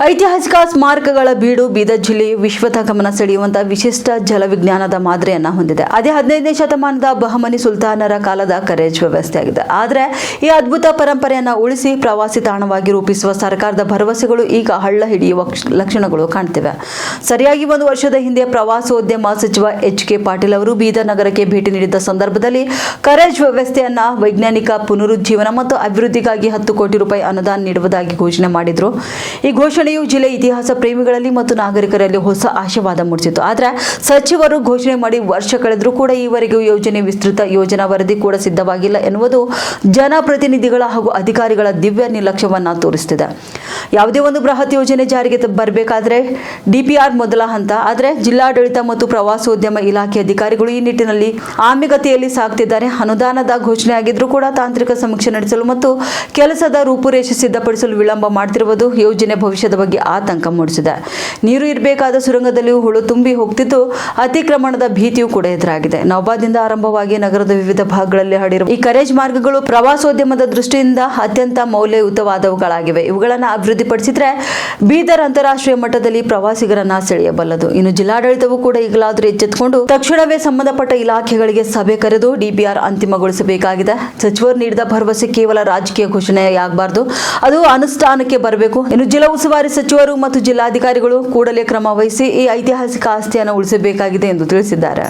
ಐತಿಹಾಸಿಕ ಸ್ಮಾರಕಗಳ ಬೀಡು ಬೀದರ್ ಜಿಲ್ಲೆಯು ವಿಶ್ವದ ಗಮನ ಸೆಳೆಯುವಂತಹ ವಿಶಿಷ್ಟ ಜಲವಿಜ್ಞಾನದ ಮಾದರಿಯನ್ನ ಹೊಂದಿದೆ. ಅದೇ ಹದಿನೈದನೇ ಶತಮಾನದ ಬಹಮನಿ ಸುಲ್ತಾನರ ಕಾಲದ ಕರೇಜ್ ವ್ಯವಸ್ಥೆಯಾಗಿದೆ. ಆದರೆ ಈ ಅದ್ಭುತ ಪರಂಪರೆಯನ್ನ ಉಳಿಸಿ ಪ್ರವಾಸಿ ತಾಣವಾಗಿ ರೂಪಿಸುವ ಸರ್ಕಾರದ ಭರವಸೆಗಳು ಈಗ ಹಳ್ಳ ಹಿಡಿಯುವ ಕ್ಷ- ಲಕ್ಷಣಗಳು ಕಾಣ್ತಿವೆ. ಸರಿಯಾಗಿ ಒಂದು ವರ್ಷದ ಹಿಂದೆ ಪ್ರವಾಸೋದ್ಯಮ ಸಚಿವ ಎಚ್ ಕೆ ಪಾಟೀಲ್ ಅವರು ಬೀದರ್ ನಗರಕ್ಕೆ ಭೇಟಿ ನೀಡಿದ್ದ ಸಂದರ್ಭದಲ್ಲಿ ಕರೇಜ್ ವ್ಯವಸ್ಥೆಯನ್ನ ವೈಜ್ಞಾನಿಕ ಪುನರುಜ್ಜೀವನ ಮತ್ತು ಅಭಿವೃದ್ಧಿಗಾಗಿ ಹತ್ತು ಕೋಟಿ ರೂಪಾಯಿ ಅನುದಾನ ನೀಡುವುದಾಗಿ ಘೋಷಣೆ ಮಾಡಿದ್ರು. ಈ ಘೋಷಣೆಯು ಜಿಲ್ಲೆ ಇತಿಹಾಸ ಪ್ರೇಮಿಗಳಲ್ಲಿ ಮತ್ತು ನಾಗರಿಕರಲ್ಲಿ ಹೊಸ ಆಶಾವಾದ ಮೂಡಿಸಿತು ಆದರೆ ಸಚಿವರು ಘೋಷಣೆ ಮಾಡಿ ವರ್ಷ ಕಳೆದರೂ ಕೂಡ ಈವರೆಗೂ ಯೋಜನೆ ವಿಸ್ತೃತ ಯೋಜನಾ ವರದಿ ಕೂಡ ಸಿದ್ಧವಾಗಿಲ್ಲ ಎನ್ನುವುದು ಜನಪ್ರತಿನಿಧಿಗಳ ಹಾಗೂ ಅಧಿಕಾರಿಗಳ ದಿವ್ಯ ನಿರ್ಲಕ್ಷ್ಯವನ್ನು ತೋರಿಸುತ್ತಿದೆ. ಯಾವುದೇ ಒಂದು ಬೃಹತ್ ಯೋಜನೆ ಜಾರಿಗೆ ಬರಬೇಕಾದ್ರೆ ಡಿಪಿಆರ್ ಮೊದಲ ಹಂತ. ಆದರೆ ಜಿಲ್ಲಾಡಳಿತ ಮತ್ತು ಪ್ರವಾಸೋದ್ಯಮ ಇಲಾಖೆ ಅಧಿಕಾರಿಗಳು ಈ ನಿಟ್ಟಿನಲ್ಲಿ ಆಮೆಗತಿಯಲ್ಲಿ ಸಾಗ್ತಿದ್ದಾರೆ. ಅನುದಾನದ ಘೋಷಣೆ ಆಗಿದ್ರೂ ಕೂಡ ತಾಂತ್ರಿಕ ಸಮೀಕ್ಷೆ ನಡೆಸಲು ಮತ್ತು ಕೆಲಸದ ರೂಪುರೇಷೆ ಸಿದ್ಧಪಡಿಸಲು ವಿಳಂಬ ಮಾಡ್ತಿರುವುದು ಯೋಜನೆ ಭವಿಷ್ಯದ ಬಗ್ಗೆ ಆತಂಕ ಮೂಡಿಸಿದೆ. ನೀರು ಇರಬೇಕಾದ ಸುರಂಗದಲ್ಲಿಯೂ ಹುಳು ತುಂಬಿ ಹೋಗ್ತಿದ್ದು ಅತಿಕ್ರಮಣದ ಭೀತಿಯೂ ಕೂಡ ಎದುರಾಗಿದೆ. ನವಬಾದಿಂದ ಆರಂಭವಾಗಿ ನಗರದ ವಿವಿಧ ಭಾಗಗಳಲ್ಲಿ ಹರಡಿರುವ ಈ ಕರೇಜ್ ಮಾರ್ಗಗಳು ಪ್ರವಾಸೋದ್ಯಮದ ದೃಷ್ಟಿಯಿಂದ ಅತ್ಯಂತ ಮೌಲ್ಯಯುತವಾದವುಗಳಾಗಿವೆ. ಇವುಗಳನ್ನು ಅಭಿವೃದ್ಧಿಪಡಿಸಿದ್ರೆ ಬೀದರ್ ಅಂತಾರಾಷ್ಟ್ರೀಯ ಮಟ್ಟದಲ್ಲಿ ಪ್ರವಾಸಿಗರನ್ನ ಸೆಳೆಯಬಲ್ಲದು. ಇನ್ನು ಜಿಲ್ಲಾಡಳಿತವೂ ಕೂಡ ಈಗಲಾದರೂ ಎಚ್ಚೆತ್ತುಕೊಂಡು ತಕ್ಷಣವೇ ಸಂಬಂಧಪಟ್ಟ ಇಲಾಖೆಗಳಿಗೆ ಸಭೆ ಕರೆದು ಡಿಪಿಆರ್ ಅಂತಿಮಗೊಳಿಸಬೇಕಾಗಿದೆ. ಸಚಿವರು ನೀಡಿದ ಭರವಸೆ ಕೇವಲ ರಾಜಕೀಯ ಘೋಷಣೆಯಾಗಬಾರದು ಅದು ಅನುಷ್ಠಾನಕ್ಕೆ ಬರಬೇಕು. ಇನ್ನು ಜಿಲ್ಲಾ ಉಸ್ತುವಾರಿ ಸಚಿವರು ಮತ್ತು ಜಿಲ್ಲಾಧಿಕಾರಿಗಳು ಕೂಡಲೇ ಕ್ರಮ ವಹಿಸಿ ಈ ಐತಿಹಾಸಿಕ ಆಸ್ತಿಯನ್ನು ಉಳಿಸಬೇಕಾಗಿದೆ ಎಂದು ತಿಳಿಸಿದ್ದಾರೆ.